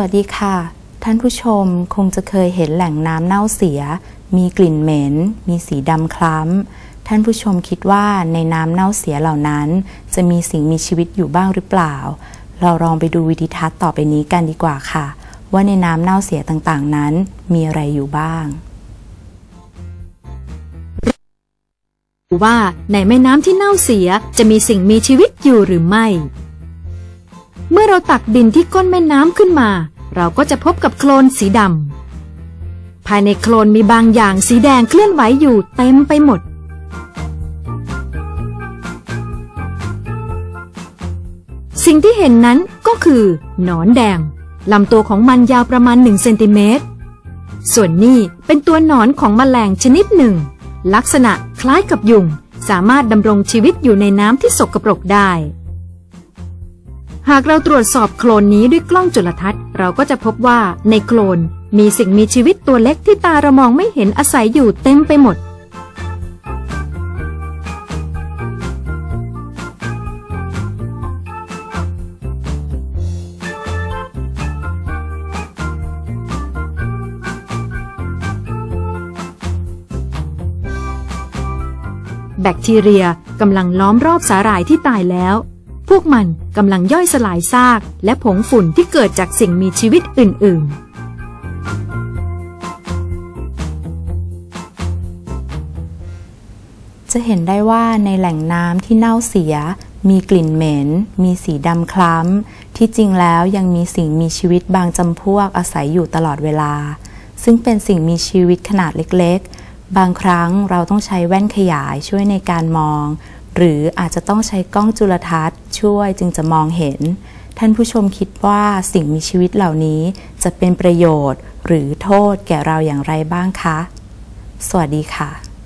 วัสดีค่ะ ท่านผู้ชมคงจะเคยเห็นแหล่งน้ำเน่าเสีย มีกลิ่นเหม็น มีสีดำคล้ำ ท่านผู้ชมคิดว่าในน้ำเน่าเสียเหล่านั้น จะมีสิ่งมีชีวิตอยู่บ้างหรือเปล่า เราลองไปดูวิดีทัศน์ต่อไปนี้กันดีกว่าค่ะ ว่าในน้ำเน่าเสียต่างๆนั้น มีอะไรอยู่บ้างว่าในแม่น้ำที่เน่าเสียจะมีสิ่งมีชีวิตอยู่หรือไม่ เมื่อเราตักดินที่ก้นแม่น้ำขึ้นมา เราก็จะพบกับโคลนสีดำภายในโคลนมีบางอย่างสีแดงเคลื่อนไหวอยู่เต็มไปหมด สิ่งที่เห็นนั้นก็คือหนอนแดงลำตัวของมันยาวประมาณ1เซนติเมตร ส่วนนี้เป็นตัวหนอนของแมลงชนิดหนึ่ง ลักษณะคล้ายกับยุง สามารถดำรงชีวิตอยู่ในน้ำที่สกปรกได้ หากเราตรวจสอบโคลนนี้ด้วยกล้องจุลทรรศน์ เราก็จะพบว่าในโคลนมีสิ่งมีชีวิตตัวเล็กที่ตาเรามองไม่เห็นอาศัยอยู่เต็มไปหมด แบคทีเรียกำลังล้อมรอบสาหร่ายที่ตายแล้ว พวกมันกำลังย่อยสลายซากและผงฝุ่นที่เกิดจากสิ่งมีชีวิตอื่น ๆจะเห็นได้ว่าในแหล่งน้ำที่เน่าเสีย มีกลิ่นเหม็น มีสีดำคล้ำ ที่จริงแล้วยังมีสิ่งมีชีวิตบางจำพวกอาศัยอยู่ตลอดเวลา ซึ่งเป็นสิ่งมีชีวิตขนาดเล็กๆ บางครั้งเราต้องใช้แว่นขยายช่วยในการมอง หรืออาจจะต้องใช้กล้องจุลทรรศน์ช่วยจึงจะมองเห็น ท่านผู้ชมคิดว่าสิ่งมีชีวิตเหล่านี้จะเป็นประโยชน์ หรือโทษแก่เราอย่างไรบ้างคะ สวัสดีค่ะ